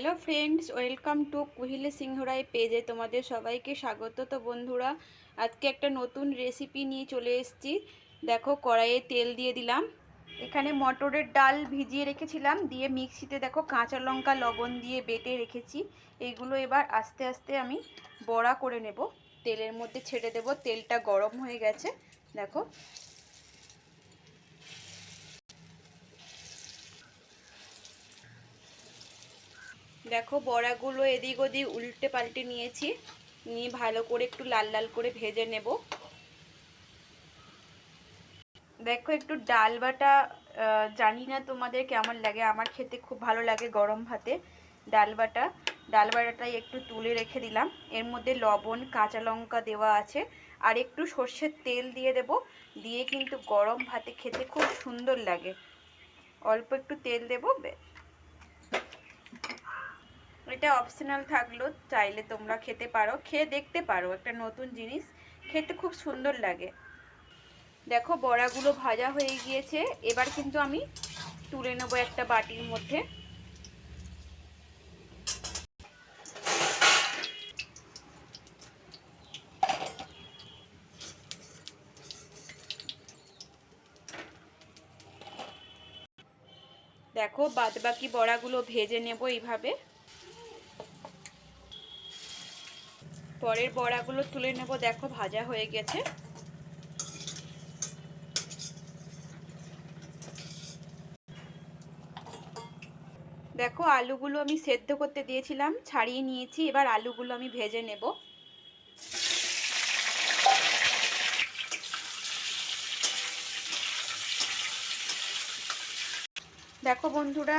Hello friends, welcome to Kuhili Singhrai পেজে তোমাদের সবাইকে স্বাগত। তো বন্ধুরা, আজকে একটা নতুন রেসিপি নিয়ে চলে এসেছি। দেখো, কড়াইয়ে তেল দিয়ে দিলাম। এখানে মটরের ডাল ভিজিয়ে রেখেছিলাম, দিয়ে মিক্সিতে দেখো কাঁচা লঙ্কা, লবণ দিয়ে বেটে রেখেছি। এগুলো এবার আস্তে আস্তে আমি বড়া করে নেব। তেলের মধ্যে ছেড়ে দেব, তেলটা গরম হয়ে গেছে। দেখো দেখো বড়াগুলো এদিক ওদিক উল্টে পাল্টে নিয়েছি। নিয়ে ভালো করে একটু লাল লাল করে ভেজে নেব। দেখো একটু ডাল বাটা জানি না তোমাদের কেমন লাগে। আমার খেতে খুব ভালো লাগে গরম ভাতে ডাল বাটা। ডাল বাটাটাই একটু তুলে রেখে দিলাম। এর মধ্যে লবণ, কাঁচা লঙ্কা দেওয়া আছে। আর একটু সর্ষের তেল দিয়ে দেব। দিয়ে কিন্তু গরম ভাতে খেতে খুব সুন্দর লাগে। অল্প একটু তেল দেবো এটা অপশনাল থাকল, চাইলে তোমরা খেতে পারো। খেয়ে দেখতে পারো, একটা নতুন জিনিস। খেতে খুব সুন্দর লাগে। দেখো, বড়াগুলো ভাজা হয়ে গিয়েছে। এবার কিন্তু আমি তুলে নেব একটা বাটির মধ্যে। দেখো, বাদবাকি বড়াগুলো ভেজে নেব এইভাবে। পরের বড়াগুলো তুলে নেব, দেখো ভাজা হয়ে গেছে। দেখো আলুগুলো আমি সেদ্ধ করতে দিয়েছিলাম, ছাড়িয়ে নিয়েছি, এবার আলুগুলো আমি ভেজে নেব। দেখো বন্ধুরা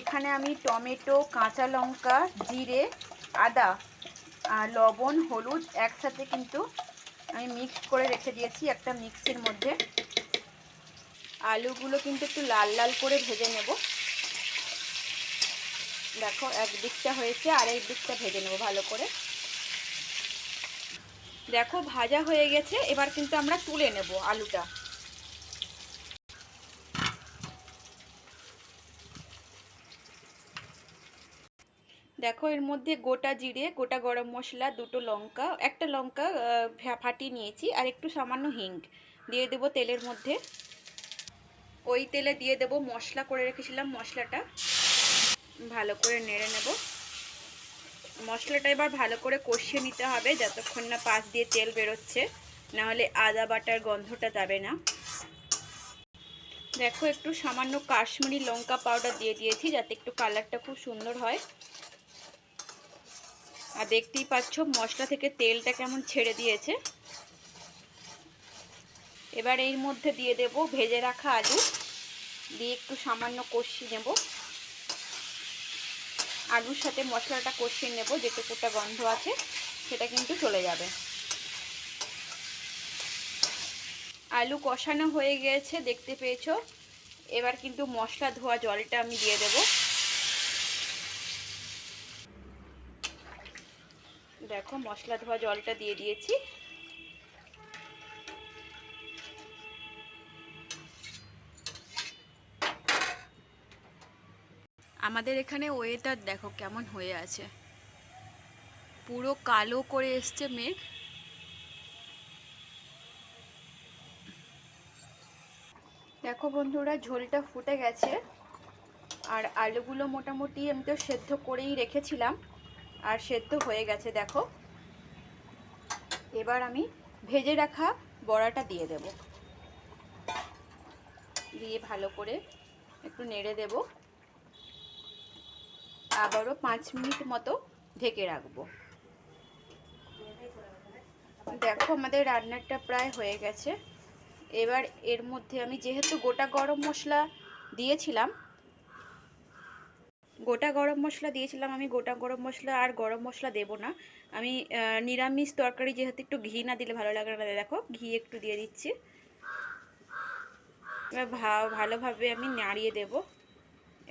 এখানে আমি টমেটো, কাঁচা লঙ্কা, জিরে, আদা লবণ, হলুদ একসাথে কিন্তু আমি মিক্সড করে রেখে দিয়েছি একটা মিক্সির মধ্যে। আলুগুলো কিন্তু একটু লাল লাল করে ভেজে নেব। দেখো, এক দিকটা হয়েছে আর এক দিকটা ভেজে নেব ভালো করে। দেখো, ভাজা হয়ে গেছে, এবার কিন্তু আমরা তুলে নেব আলুটা। দেখো, এর মধ্যে গোটা জিরে, গোটা গরম মশলা, দুটো লঙ্কা, একটা লঙ্কা ফাটিয়ে নিয়েছি, আর একটু সামান্য হিং দিয়ে দেব তেলের মধ্যে। ওই তেলে দিয়ে দেব মশলা, করে রেখেছিলাম মশলাটা। ভালো করে নেড়ে নেব। মশলাটা এবার ভালো করে কষিয়ে নিতে হবে, যতক্ষণ না পাশ দিয়ে তেল বেরোচ্ছে নাহলে আদা বাটার গন্ধটা যাবে না। দেখো, একটু সামান্য কাশ্মীরি লঙ্কা পাউডার দিয়ে দিয়েছি, যাতে একটু কালারটা খুব সুন্দর হয়। আর দেখতেই পাচ্ছ মশলা থেকে তেলটা কেমন ছেড়ে দিয়েছে। এবার এর মধ্যে দিয়ে দেব ভেজে রাখা আলু। দিয়ে একটু সামান্য কষিয়ে নেব। আলুর সাথে মশলাটা কষিয়ে নেব, যেটুকুটা গন্ধ আছে, সেটা কিন্তু চলে যাবে। আলু কষানো হয়ে গিয়েছে দেখতে পেয়েছ? এবার কিন্তু মশলা ধোয়া জলটা আমি দিয়ে দেবো। দেখো, মশলা ধোয়া জলটা দিয়ে দিয়েছি। আমাদের এখানে ওয়েদার দেখো কেমন হয়ে আছে। পুরো কালো করে এসছে মেঘ। দেখো বন্ধুরা, ঝোলটা ফুটে গেছে। আর আলুগুলো মোটামুটি আমি তো সেদ্ধ করেই রেখেছিলাম। আর সেদ্ধ হয়ে গেছে, দেখো। এবার আমি ভেজে রাখা বড়াটা দিয়ে দেব। দিয়ে ভালো করে একটু নেড়ে দেব। আবারও পাঁচ মিনিট মতো ঢেকে রাখব। দেখো আমাদের রান্নাটা প্রায় হয়ে গেছে। এবার এর মধ্যে আমি যেহেতু গোটা গরম মশলা দিয়েছিলাম গোটা গরম মশলা দিয়েছিলাম, আমি গোটা গরম মশলা আর গরম মশলা দেব না। আমি নিরামিষ তরকারি যেহেতু একটু ঘি না দিলে ভালো লাগে না দেখো ঘি একটু দিয়ে দিচ্ছি। এবার ভা ভালোভাবে আমি নাড়িয়ে দেব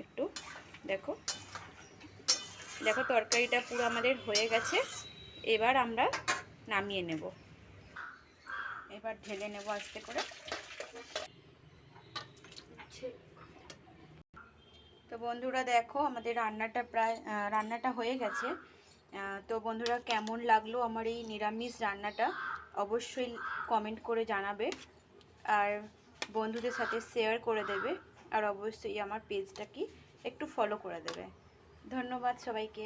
একটু, দেখো। দেখো তরকারিটা পুরো আমাদের হয়ে গেছে, এবার আমরা নামিয়ে নেব। এবার ঢেলে নেব আস্তে করে। বন্ধুরা দেখো, আমাদের রান্নাটা প্রায় রান্নাটা হয়ে গেছে। তো বন্ধুরা কেমন লাগল আমার এই নিরামিষ রান্নাটা? অবশ্যই কমেন্ট করে জানাবে আর বন্ধুদের সাথে শেয়ার করে দেবে আর অবশ্যই আমার পেজটা কি একটু ফলো করে দেবে। ধন্যবাদ সবাইকে।